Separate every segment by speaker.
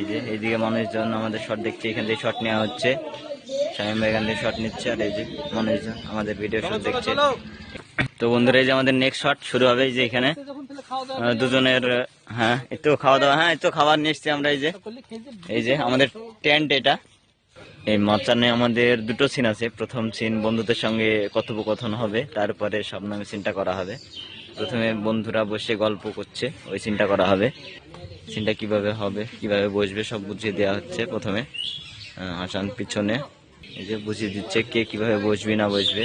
Speaker 1: এই যে, এইদিকে মানুষজন আমাদের শট দেখছে, এখান থেকে শট নেওয়া হচ্ছে। শামিম এখান থেকে শট নিচ্ছে, আর এই যে মানুষজন আমাদের ভিডিও শট দেখছে। তো বন্ধুরা, এই যে আমাদের নেক্সট শট শুরু হবে, এই যে এখানে। দুজনের হ্যাঁ একটু খাওয়া দাওয়া হ্যাঁ একটু খাবার নিয়ে এসছি আমরা, এই যে। এই যে, আমাদের টেন্ট এটা। এই মাচানে আমাদের দুটো সিন আছে। প্রথম সিন বন্ধুদের সঙ্গে কথোপকথন হবে, তারপরে স্বপ্নামে সিনটা করা হবে। প্রথমে বন্ধুরা বসে গল্প করছে, ওই সিনটা করা হবে। সিনটা কীভাবে হবে, কীভাবে বসবে সব বুঝিয়ে দেওয়া হচ্ছে প্রথমে। হাসান পিছনে, এই যে বুঝিয়ে দিচ্ছে কে কীভাবে বসবি না বসবে।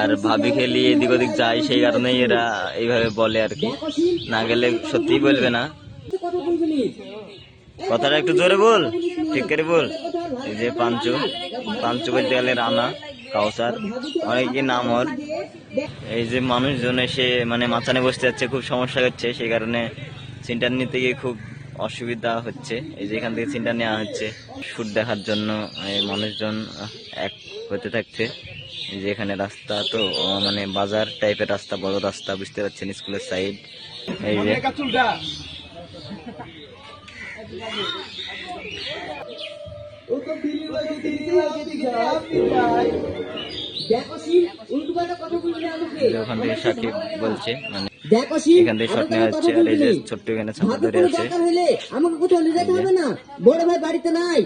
Speaker 1: আর ভাবি খেলি এদিক ওদিক যায়, সেই কারণেই এরা এইভাবে বলে আর কি। না গেলে সত্যিই বলবে না
Speaker 2: কথা বলবি নি?
Speaker 1: কথাটা একটু জোরে বল, ঠিক করে বল। এই যে পাঞ্চু পাঞ্চু বলতে গেলে রানা, কাউসার, অনেকই নাম ওর। এই যে মানুষজন এসে মানে মাচানে বসতে যাচ্ছে, খুব সমস্যা হচ্ছে, সেই কারণে সিনটার নিতে গিয়ে খুব অসুবিধা হচ্ছে। এই যে এখান থেকে সিনটা নেওয়া হচ্ছে। শুট দেখার জন্য মানুষজন এক হতে থাকছে। এই যে এখানে রাস্তা তো মানে বাজার টাইপের রাস্তা, বড় রাস্তা, বুঝতে পারছেন, স্কুলের সাইড। এই যে
Speaker 2: ও তো
Speaker 1: ওখান থেকে সাকিব বলছে মানে এখান থেকে শট নেওয়া হচ্ছে আর এই যে ছোট্ট এখানে ছাতা ধরে আছে।
Speaker 2: দরকার হলে আমাকে কোথাও নিয়ে যেতে হবে না। বড় ভাই বাড়িতে নাই।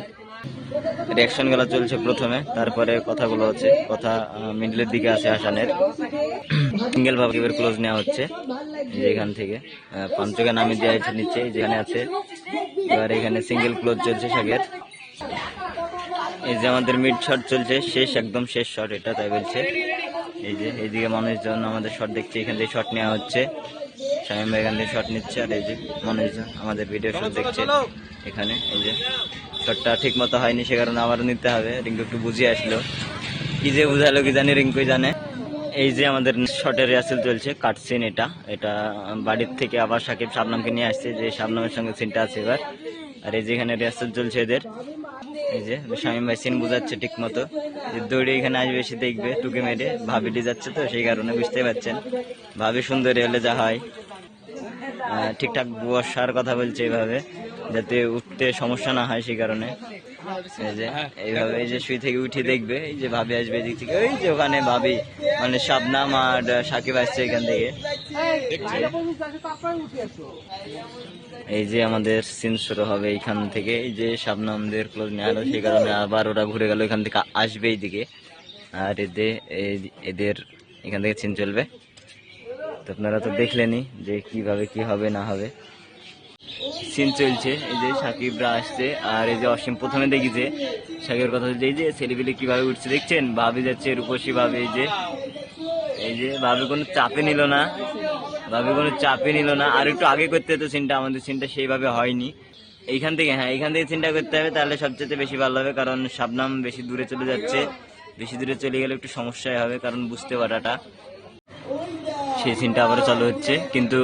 Speaker 1: রিয়াকশনগুলো চলছে প্রথমে তারপরে কথাগুলো হচ্ছে কথা মিডলের দিকে আছে হাসানের সিঙ্গেল ভাবে ক্লোজ নেওয়া হচ্ছে এখান থেকে। পাঞ্চকে নামে দেওয়া হয়েছে নিচে যেখানে আছে। এবার এখানে সিঙ্গেল ক্লোজ চলছে শাকের এই যে আমাদের মিড শট চলছে, শেষ, একদম শেষ শট এটা তাই বলছে। এই যে, এইদিকে মানুষজন আমাদের শট দেখছে, এখান থেকে শট নেওয়া হচ্ছে। শামিম ভাই এখান থেকে শট নিচ্ছে, আর এই যে মানুষজন আমাদের ভিডিও শট দেখছে এখানে। এই যে শটটা ঠিক মতো হয়নি, সে কারণে আবারও নিতে হবে। রিঙ্কু একটু বুঝিয়ে আসলো। কি যে বুঝালো কি জানি, রিঙ্কুই জানে। এই যে আমাদের শটের রিহার্সেল চলছে কাটসিন এটা। এটা বাড়ির থেকে আবার সাকিব শাবনামকে নিয়ে আসছে, যে শাবনামের সঙ্গে সিনটা আছে এবার। আর এই যে এখানে রিহার্সেল চলছে এদের। এই যে স্বামী ভাই সিন বুঝাচ্ছে ঠিক মতো যে দৌড়ে এখানে আসবে এসে দেখবে, টুকে মেরে ভাবিটি যাচ্ছে তো, সেই কারণে বুঝতেই পারছেন। ভাবি সুন্দরী হলে যা হয়। ঠিকঠাক বসার কথা বলছে এইভাবে। যাতে উঠতে সমস্যা না হয় সেই কারণে। এই যে, এইভাবে এই যে শুই থেকে উঠে দেখবে, এই যে ভাবি আসবে এদিক থেকে। ওই যে ওখানে ভাবি মানে শাবনাম আর সাকিব আসছে এখান থেকে। এই যে আমাদের সিন শুরু হবে এইখান থেকে। এই যে শাবনামদের ক্লোজ নিয়ে আলো, সেই কারণে আবার ওরা ঘুরে গেল, এখান থেকে আসবে এইদিকে। আর এদের এদের এখান থেকে সিন চলবে। তো আপনারা তো দেখলেনই যে কীভাবে কি হবে, না হবে। সিন চলছে। এই যে সাকিবরা আসছে, আর এই যে অসীম প্রথমে দেখি যে সাকিবের কথা হচ্ছে এই যে ছেলেপিলে কীভাবে উঠছে, দেখছেন? ভাবি যাচ্ছে, রূপসী ভাবে এই যে এই যে ভাবি কোনো চাপে নিল না। ভাবি কোনো চাপে নিল না। আর একটু আগে করতে হতো সিনটা আমাদের সিনটা সেইভাবে হয়নি। এইখান থেকে হ্যাঁ এইখান থেকে সিনটা করতে হবে, তাহলে সবচেয়ে বেশি ভালো হবে, কারণ শাবনাম বেশি দূরে চলে যাচ্ছে। বেশি দূরে চলে গেলে একটু সমস্যাই হবে, কারণ বুঝতে পারাটা। সেই সিনটা আবার চালু হচ্ছে। কিন্তু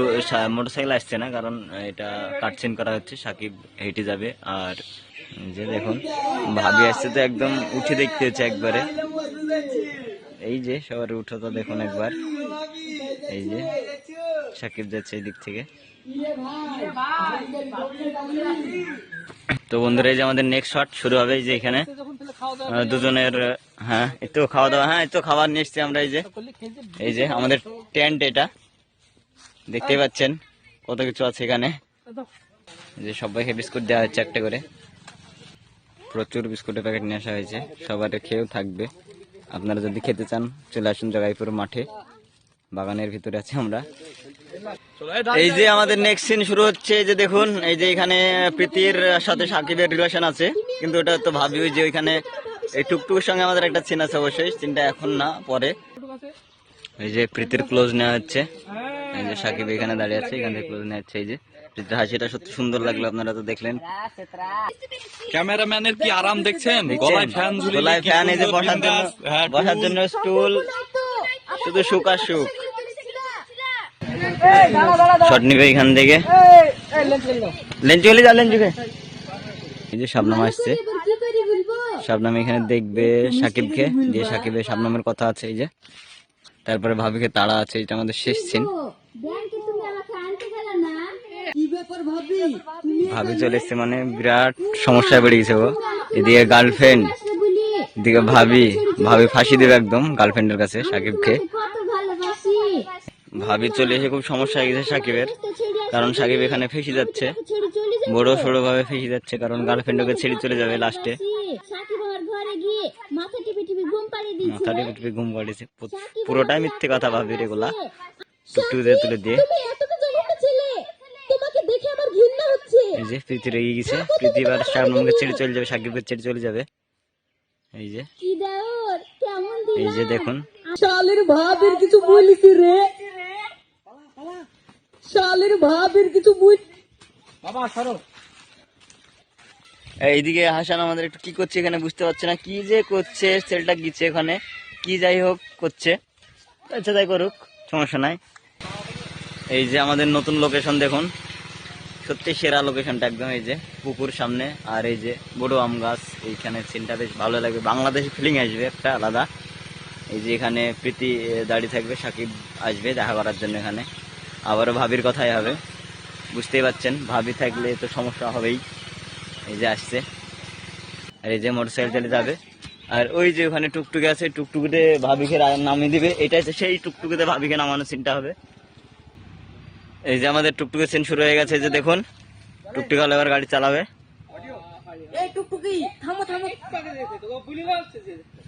Speaker 1: মোটরসাইকেল আসছে না, কারণ এটা কাটসিন করা হচ্ছে। সাকিব হেঁটে যাবে। আর যে দেখুন, ভাবি আসছে তো একদম উঠে দেখতে হচ্ছে একবারে। এই যে, সবার উঠো তো দেখুন একবার। এই যে, সাকিব যাচ্ছে এই দিক থেকে। তো বন্ধুরা, এই যে আমাদের নেক্সট শট শুরু হবে এই যে এখানে। দুজনের হ্যাঁ একটু খাওয়া দাওয়া হ্যাঁ একটু খাবার নিয়ে এসছি আমরা এই যে। এই যে আমাদের টেন্ট এটা। দেখতেই পাচ্ছেন কত কিছু আছে এখানে। যে সবাইকে বিস্কুট দেওয়া হচ্ছে একটা করে। প্রচুর বিস্কুটের প্যাকেট নিয়ে আসা হয়েছে। সবার খেয়েও থাকবে। আপনারা যদি খেতে চান, চলে আসুন জগাইপুর মাঠে। বাগানের ভিতরে আছি আমরা। এই যে আমাদের নেক্সট সিন শুরু হচ্ছে যে দেখুন, এই যে এখানে প্রীতির সাথে সাকিবের রিলেশন আছে। কিন্তু ওটা তো ভাবি যে ওইখানে এই টুকটুকের সঙ্গে আমাদের একটা সিন আছে অবশ্যই সিনটা এখন না পরে। এই যে প্রীতির ক্লোজ নেওয়া হচ্ছে। এই যে সাকিব এখানে দাঁড়িয়ে আছে এখান থেকে ক্লোজ নেওয়া হচ্ছে। এই যে প্রীতির হাসিটা সত্যি সুন্দর লাগল আপনারা তো দেখলেন।
Speaker 3: ক্যামেরাম্যানের কি আরাম দেখছেন? গলায় ফ্যান
Speaker 1: গলায় ফ্যান এই যে বসার জন্য
Speaker 3: হ্যাঁ,
Speaker 1: বসার জন্য স্টুল শুধু সুখ আর সুখ। শট নিবে এখান থেকে। লেঞ্চু গেলে যা লেঞ্চুকে এই যে শাবনাম আসছে। শাবনাম এখানে দেখবে সাকিবকে দিয়ে সাকিবের শাবনামের কথা আছে এই যে। তারপরে ভাবিকে তাড়া আছে এটা আমাদের শেষ সিন
Speaker 4: ব্যাংকে তুমি আমাকে আনতে গেলে না?
Speaker 2: ব্যাপার ভাবি?
Speaker 1: চলে এসছে মানে বিরাট সমস্যায় বেড়ে গেছে ও। এদিকে গার্লফ্রেন্ড এদিকে ভাবি ভাবি ফাঁসি দেবে একদম গার্লফ্রেন্ডের কাছে সাকিবকে।
Speaker 4: কত
Speaker 1: ভাবি চলে এসে খুব সমস্যা হয়ে গেছে সাকিবের কারণ সাকিব এখানে ফেসে যাচ্ছে। বড় সড়ো ভাবে ফেসে যাচ্ছে কারণ গার্লফ্রেন্ড ওকে ছেড়ে চলে যাবে লাস্টে
Speaker 4: সাকিব আমার ঘরে গিয়ে মাথা টিপে টিপে ঘুম পাড়িয়ে
Speaker 1: মাথা টিপে ঘুম পাড়িয়েছে পুরোটাই মিথ্যে কথা ভাবির এগুলা টুকটুক দিয়ে তুলে দিয়ে
Speaker 4: তুমি এতটা জঘন্য ছেলে। তোমাকে দেখে আমার ঘৃণা হচ্ছে।
Speaker 1: এই যে প্রীতি রেগে গেছে। প্রীতি এবার শাবনমকে ছেড়ে চলে যাবে সাকিবকে ছেড়ে চলে যাবে। এই যে। এই যে দেখুন।
Speaker 2: শালের ভাবের কিছু বলিস রে। শালের ভাবের কিছু বল
Speaker 1: এইদিকে হাসান আমাদের একটু কি করছে এখানে বুঝতে পারছে না। কি যে করছে, সেলটা গিচ্ছে এখানে। কি যাই হোক করছে। আচ্ছা তাই করুক, সমস্যা নাই। এই যে আমাদের নতুন লোকেশন দেখুন। সত্যি সেরা লোকেশনটা একদম এই যে পুকুর সামনে। আর এই যে বড় আম গাছ, এইখানে সিনটা বেশ ভালো লাগবে। বাংলাদেশি ফিলিং আসবে, একটা আলাদা। এই যে এখানে প্রীতি দাঁড়িয়ে থাকবে, সাকিব আসবে দেখা করার জন্য এখানে। আবারও ভাবির কথাই হবে। বুঝতেই পারছেন, ভাবি থাকলে তো সমস্যা হবেই। এই যে আসছে। আর এই যে মোটরসাইকেল চলে যাবে। আর ওই যে ওখানে টুকটুকে আছে টুকটুকুতে ভাবিকে নামিয়ে দিবে। এটা হচ্ছে সেই টুকটুকুতে ভাবিকে নামানোর সিনটা হবে। এই যে আমাদের টুকটুকের সিন শুরু হয়ে গেছে যে দেখুন। টুকটুক হলে এবার গাড়ি চালাবে।
Speaker 2: এই টুকটুকি থামো থামো।